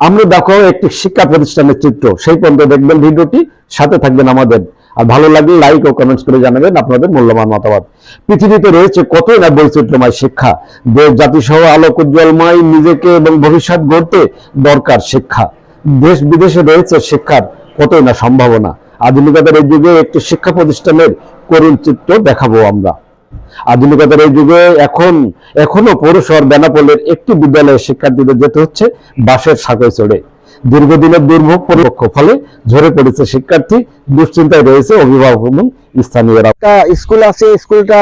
আমরা দেখো একটি শিক্ষা প্রতিষ্ঠানের চিত্র সেই পর্যন্ত দেখবেন ভিডিওটি, সাথে থাকবেন আমাদের। আর ভালো লাগলে লাইক ও কমেন্টস করে জানাবেন আপনাদের মূল্যবান মতামত। পৃথিবীতে রয়েছে কতই না বৈচিত্র্যময় শিক্ষা। দেশ জাতি সহ আলোক উজ্জ্বলময় নিজেকে এবং ভবিষ্যৎ গড়তে দরকার শিক্ষা। দেশ, বিদেশে রয়েছে শিক্ষার কতই না সম্ভাবনা। আধুনিকতার এই যুগে একটি শিক্ষা প্রতিষ্ঠানের করুণ চিত্র দেখাবো আমরা। আধুনিকতার এই যুগে এখন, এখনও পৌরশহর বেনাপোলের একটি বিদ্যালয়ের শিক্ষার্থীদের যেতে হচ্ছে বাসের সাঁকোয় চড়ে। দীর্ঘদিনের দুর্ভোগ পরিপক্ষ ফলে ঝরে পড়েছে শিক্ষার্থী, দুশ্চিন্তায় রয়েছে অভিভাবক এবং স্থানীয়রা। স্কুল আছে, স্কুলটা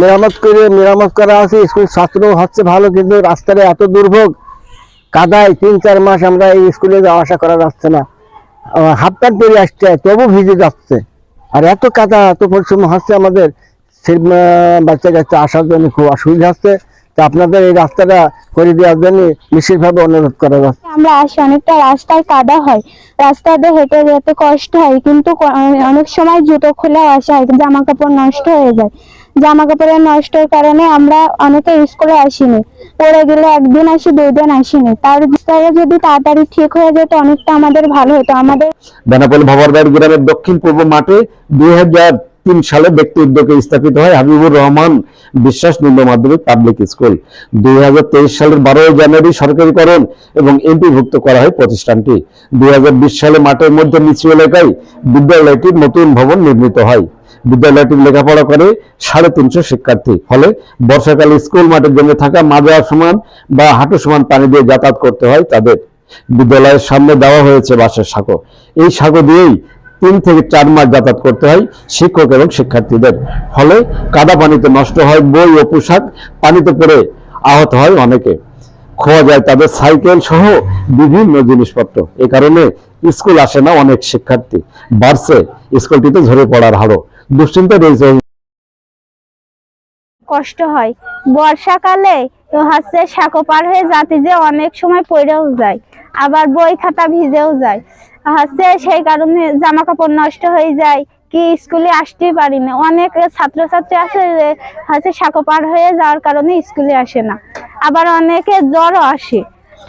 মেরামত করে, মেরামত করা আছে, স্কুল ছাত্র হচ্ছে ভালো, কিন্তু রাস্তায় এত দুর্ভোগ, কাদায় তিন, চার মাস আমরা এই স্কুলে যাওয়া আসা করা যাচ্ছে না। হাফ প্যান্ট পরে আসছে, তবু ভিজে যাচ্ছে। আর এত কাদা, এত পরিশ্রম হচ্ছে আমাদের। সেই বাচ্চা কাচ্চা আসার জন্য খুব অসুবিধা হচ্ছে। তা আপনাদের এই রাস্তাটা করে দেওয়ার জন্য বিশেষভাবে অনুরোধ করা যাচ্ছে আমরা আসি অনেকটা রাস্তায় কাদা হয়। রাস্তাতে হেঁটে যেতে কষ্ট হয় কিন্তু অনেক সময় জুতো খুলে আসা হয় জামা কাপড় নষ্ট হয়ে যায়। জামা কাপড়ের নষ্টের কারণে আমরা অনেকে স্কুলে আসিনি। পড়ে গেলে একদিন আসি দুই দিন আসিনি। তার বিস্তারে যদি তাড়াতাড়ি ঠিক হয়ে যেত অনেকটা আমাদের ভালো হতো। আমাদের বেনাপোল ভাবারবাড়ি গ্রামের দক্ষিণ পূর্ব মাঠে দু হাজার তিন সালে ব্যক্তি উদ্যোগে স্থাপিত হয় হাবিবুর রহমান বিশ্বাস নিম্ন মাধ্যমিক পাবলিক স্কুল দুই হাজার তেইশ সালের বারোই জানুয়ারি সরকারিকরণ এবং এমপিভুক্ত করা হয় প্রতিষ্ঠানটি। দুই হাজার বিশ সালে মাঠের মধ্যে নিচু এলাকায় বিদ্যালয়টির নতুন ভবন নির্মিত হয়। বিদ্যালয়টির লেখাপড়া করে সাড়ে তিনশো শিক্ষার্থী। ফলে বর্ষাকালে স্কুল মাঠের জন্য থাকা মাজা সমান বা হাঁটু সমান পানি দিয়ে যাতায়াত করতে হয় তাদের। বিদ্যালয়ের সামনে দেওয়া হয়েছে বাঁশের সাঁকো। এই সাঁকো দিয়েই তিন থেকে চার মাস যাতায়াত করতে হয় শিক্ষক এবং শিক্ষার্থীদের। ফলে কাদা পানিতে নষ্ট হয়, বই ও পোশাক পানিতে পড়ে আহত হয় অনেকে। খোয়া যায় তাদের সাইকেল সহ বিভিন্ন জিনিসপত্র। এ কারণে স্কুল আসে না অনেক শিক্ষার্থী। বাড়ছে স্কুলটিতে ঝরে পড়ার হারও। দুশ্চিন্তা রয়েছে। কষ্ট হয়। বর্ষাকালে হচ্ছে সাঁকো পার হয়ে যাতে যে অনেক সময় পড়েও যায়। আবার বই খাতা ভিজেও যায়। হচ্ছে সেই কারণে জামা কাপড় নষ্ট হয়ে যায়, কি স্কুলে আসতেই পারি না। অনেক ছাত্রছাত্রী আছে হচ্ছে সাঁকো পার হয়ে যাওয়ার কারণে স্কুলে আসে না। আবার অনেকে জ্বরও আসে।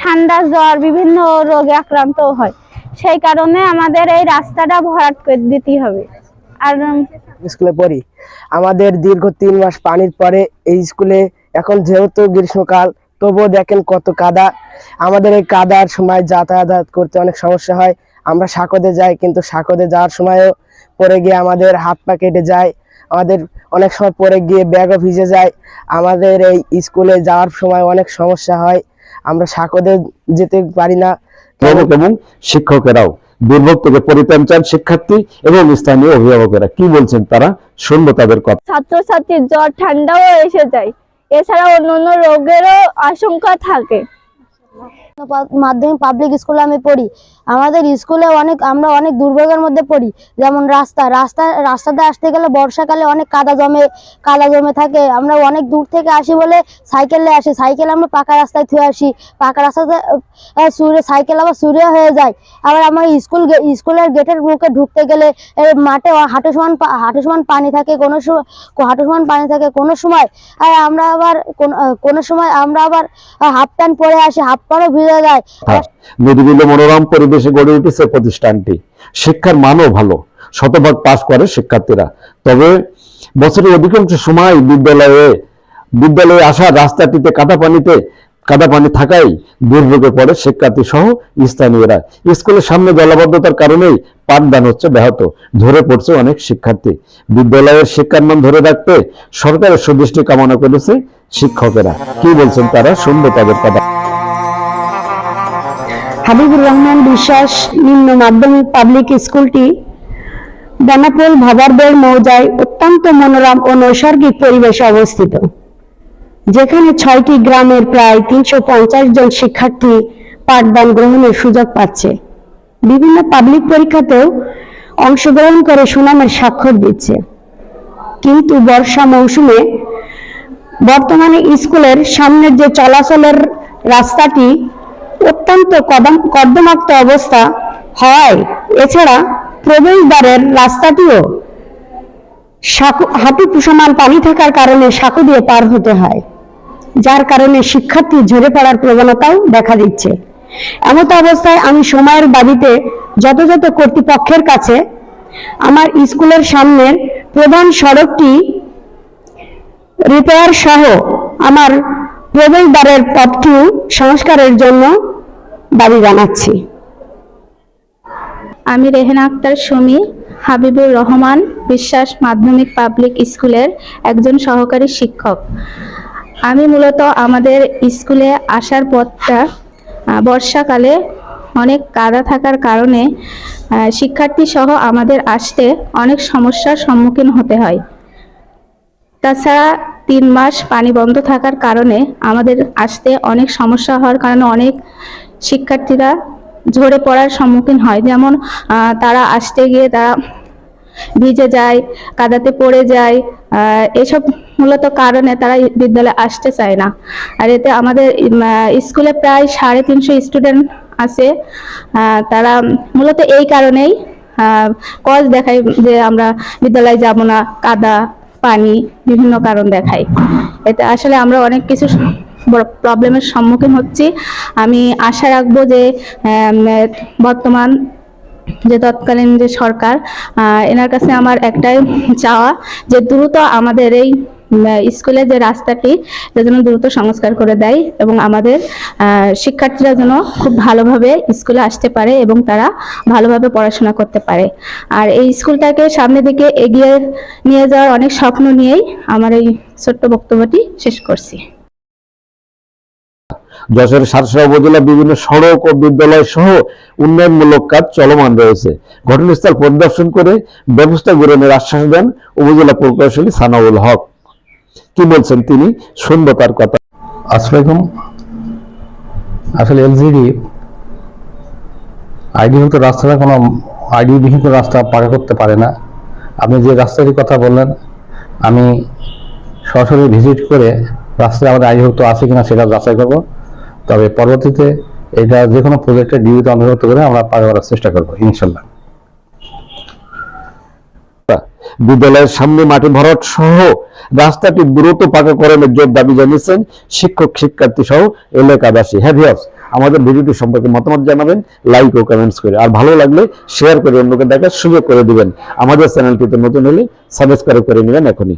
ঠান্ডা জ্বর, বিভিন্ন রোগে আক্রান্ত হয়। সেই কারণে আমাদের এই রাস্তাটা ভরাট করে দিতে হবে। আর স্কুলে পড়ি। আমাদের দীর্ঘ তিন মাস পানির পরে এই স্কুলে এখন যেহেতু গ্রীষ্মকাল, তবুও দেখেন কত কাদা। আমাদের এই কাদার সময় যাতায়াত করতে অনেক সমস্যা হয়। আমরা সাঁকোতে যাই কিন্তু সাঁকোতে যাওয়ার সময়ও পরে গিয়ে আমাদের হাত পা কেটে যায়। আমাদের অনেক সময় পরে গিয়ে ব্যাগও ভিজে যায়। আমাদের এই স্কুলে যাওয়ার সময় অনেক সমস্যা হয়। আমরা সাঁকোতে যেতে পারি না। এবং শিক্ষকেরাও দুর্ভোগ থেকে পরিত্রাণ চান শিক্ষার্থী এবং স্থানীয় অভিভাবকেরা। কি বলছেন তারা? শুনব তাদের কথা। ছাত্রছাত্রীর জ্বর ঠান্ডাও এসে যায়। এছাড়া অন্যান্য রোগেরও আশঙ্কা থাকে। মাধ্যমিক পাবলিক স্কুলে আমি পড়ি। আমাদের স্কুলে অনেক, আমরা অনেক দুর্ভোগের মধ্যে পড়ি। যেমন রাস্তা রাস্তা, রাস্তাতে আসতে গেলে বর্ষাকালে অনেক কাদা জমে কাদা জমে থাকে। আমরা অনেক দূর থেকে আসি বলে সাইকেলে আসি। সাইকেল আমরা পাকা রাস্তায় থুয়ে আসি। পাকা রাস্তাতে সুরে সাইকেল আবার সুরে হয়ে যায়। আবার আমার স্কুল স্কুলের গেটের মুখে ঢুকতে গেলে মাঠে হাঁটু সমান হাঁটু সমান পানি থাকে কোনো সময় হাঁটু সমান পানি থাকে কোনো সময়। আর আমরা আবার কোনো সময় আমরা আবার হাফ প্যান্ট পরে আসি। হাফ প্যান্টও ভিজে যায়। হ্যাঁ, নিরিবিলি মনোরম পরিবেশে গড়ে উঠেছে প্রতিষ্ঠানটি। শিক্ষার মানও ভালো শতভাগ পাশ করে শিক্ষার্থীরা। তবে বছরের অধিকাংশ সময় বিদ্যালয়ে বিদ্যালয়ে আসা রাস্তাটিতে কাদা পানিতে কাদা পানি থাকায় দুর্ভোগে পড়ে শিক্ষার্থী সহ স্থানীয়রা। স্কুলের সামনে জলাবদ্ধতার কারণেই পাঠদান হচ্ছে ব্যাহত ধরে পড়ছে অনেক শিক্ষার্থী। বিদ্যালয়ের শিক্ষার মান ধরে রাখতে সরকারের সুদৃষ্টি কামনা করেছে শিক্ষকেরা। কি বলছেন তারা? শুনব তাদের কথা। হাবিবুর রহমান বিশ্বাস, নিম্ন মাধ্যমিক পাবলিক স্কুলটি বেনাপোল ভাবারবেড় মৌজায় অত্যন্ত মনোরম ও নৈসর্গিক পরিবেশে অবস্থিত। যেখানে ছয়টি গ্রামের প্রায় তিনশো পঞ্চাশ জন শিক্ষার্থী পাঠদান গ্রহণের সুযোগ পাচ্ছে। বিভিন্ন পাবলিক পরীক্ষাতেও অংশগ্রহণ করে সুনামের স্বাক্ষর দিচ্ছে। কিন্তু বর্ষা মৌসুমে বর্তমানে স্কুলের সামনের যে চলাচলের রাস্তাটি অত্যন্ত কর্দমাক্ত অবস্থা হওয়ায় এছাড়া প্রবেশদ্বারের রাস্তাটিও হাঁটু সমান পানি থাকার কারণে সাঁকো দিয়ে পার হতে হয়, যার কারণে শিক্ষার্থী ঝরে পড়ার প্রবণতাও দেখা দিচ্ছে। এমত অবস্থায় আমি সময়ের দাবিতে যথাযথ কর্তৃপক্ষের কাছে আমার স্কুলের সামনের প্রধান সড়কটি রিপেয়ার সহ আমার প্রবেশদ্বারের পথটিও সংস্কারের জন্য দাবি জানাচ্ছি। আমি রেহেনা আক্তার সুমি, হাবিবুর রহমান বিশ্বাস মাধ্যমিক পাবলিক স্কুলের একজন সহকারী শিক্ষক। আমি মূলত আমাদের স্কুলে আসার পথটা বর্ষাকালে অনেক কাদা থাকার কারণে শিক্ষার্থী সহ আমাদের আসতে অনেক সমস্যার সম্মুখীন হতে হয়। তাছাড়া তিন মাস পানি বন্ধ থাকার কারণে আমাদের আসতে অনেক সমস্যা হওয়ার কারণে অনেক শিক্ষার্থীরা ঝরে পড়ার সম্মুখীন হয়। যেমন তারা আসতে গিয়ে তারা ভিজে যায়, কাদাতে পড়ে যায় এসব মূলত কারণে তারা বিদ্যালয়ে আসতে চায় না। আর এতে আমাদের স্কুলে প্রায় সাড়ে তিনশো স্টুডেন্ট আছে। তারা মূলত এই কারণেই কজ দেখায় যে আমরা বিদ্যালয়ে যাব না, কাদা, পানি বিভিন্ন কারণ দেখায়। এতে আসলে আমরা অনেক কিছু প্রবলেমের সম্মুখীন হচ্ছি। আমি আশা রাখব যে বর্তমান যে তৎকালীন যে সরকার এনার কাছে আমার একটাই চাওয়া যে দ্রুত আমাদের এই উম, স্কুলের যে রাস্তাটি যেন দ্রুত সংস্কার করে দেয় এবং আমাদের শিক্ষার্থীরা যেন খুব ভালোভাবে স্কুলে আসতে পারে এবং তারা ভালোভাবে পড়াশোনা করতে পারে। আর এই স্কুলটাকে সামনের দিকে এগিয়ে নিয়ে যাওয়ার অনেক স্বপ্ন নিয়েই আমার এই ছোট্ট বক্তব্যটি শেষ করছি। যশোরের সাতশা উপজেলা বিভিন্ন সড়ক ও বিদ্যালয় সহ উন্নয়নমূলক কাজ চলমান রয়েছে। ঘটনাস্থল পরিদর্শন করে ব্যবস্থা গ্রহণের আশ্বাস দেন উপজেলা প্রকৌশলী সানাউল হক। কি বলছেন তিনি? শুনব তার কথা। আসসালামাইকুম আসলে এলজিডি আইডিভুক্ত রাস্তাটা কোনো আইডি বিহীন কোনো রাস্তা পার করতে পারে না। আপনি যে রাস্তাটির কথা বললেন, আমি সরাসরি ভিজিট করে রাস্তায় আমাদের আইডিভুক্ত আছে কিনা সেটা যাচাই করব। তবে পরবর্তীতে এটা যে কোনো প্রজেক্টের ডিউতে অন্তর্ভুক্ত করে আমরা পার করার চেষ্টা করব ইনশাল্লাহ। বিদ্যালয়ের সামনে মাটি ভরাট সহ রাস্তাটি দ্রুত পাকাকরণের জোর দাবি জানিয়েছেন শিক্ষক শিক্ষার্থী সহ এলাকাবাসী। হ্যাঁ ভিউয়ার্স, আমাদের ভিডিওটি সম্পর্কে মতামত জানাবেন লাইক ও কমেন্টস করে। আর ভালো লাগলে শেয়ার করে অন্যকে দেখার সুযোগ করে দিবেন। আমাদের চ্যানেলটিতে নতুন হলে সাবস্ক্রাইব করে নেবেন এখনই।